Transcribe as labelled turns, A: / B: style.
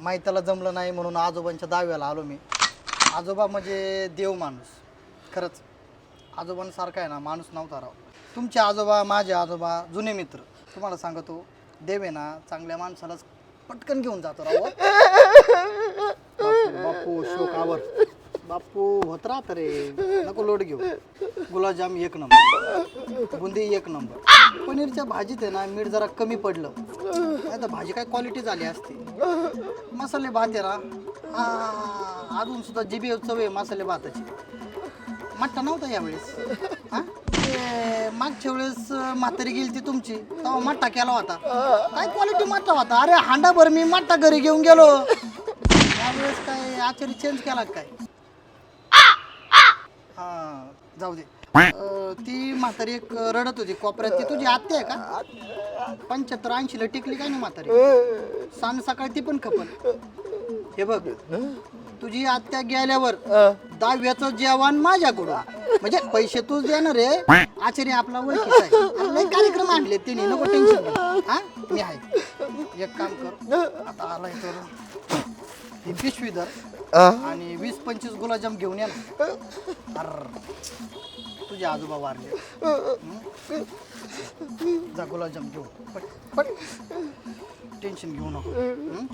A: माहितीला जमलं नाही म्हणून आजोबांच्या दाव्याला आलो मी. आजोबा म्हणजे देव माणूस. खरंच. आजोबांसारखा आहे ना माणूस नव्हता राव. तुमचे आजोबा माझे आजोबा जुने मित्र. तुम्हाला सांगतो देव आहे ना चांगल्या माणसालाच पटकन घेऊन जातो राव. बापू बापू शोकावर बापू होत राहत रे. नको लोट घेऊ. गुलाबजाम एक नंबर. बुंदी एक नंबर. पनीरच्या भाजीत आहे ना मीठ जरा कमी पडलं. नाही तर भाजी काय क्वालिटी झाली असती. मसाले भात आहे ना अजून सुद्धा जिबी चव आहे मसाले भाताची. मट्टा नव्हता यावेळेस. हा? ते मागच्या वेळेस म्हातारी गेली ती तुमची तेव्हा मट्टा केला होता. काय क्वालिटी मट्टा होता? अरे हांडाभर मी मट्टा घरी घेऊन गेलो. यावेळेस काय आचारी चेंज केला काय? हा. जाऊ दे. अं, ती म्हातारी एक रडत होती कोपऱ्यात. ती तुझी आत्या आहे का? पंच्याहत्तर ऐंशीला टिकली काय नाही म्हातारी? सांग सकाळी ती पण खपल. हे बघ तुझी आत्या गेल्यावर दहाव्याचं जेवण माझ्याकडून. म्हणजे पैसे तूच देणार आहे. आचार्य आपला ओळखीचा आहे. आणि लय कार्यक्रम आणले तिने नको टेन्शन घेऊ. हा? मी आहे. एक काम कर. आता आलाय तर ही पिशवी धर. आणि वीस पंचवीस गुलाबजाम घेऊन ये ना. अर्र. तुझे आजोबा वारले. हं? जा गुलाबजाम घेऊ पट. पट. टेन्शन घेऊ नको. हं?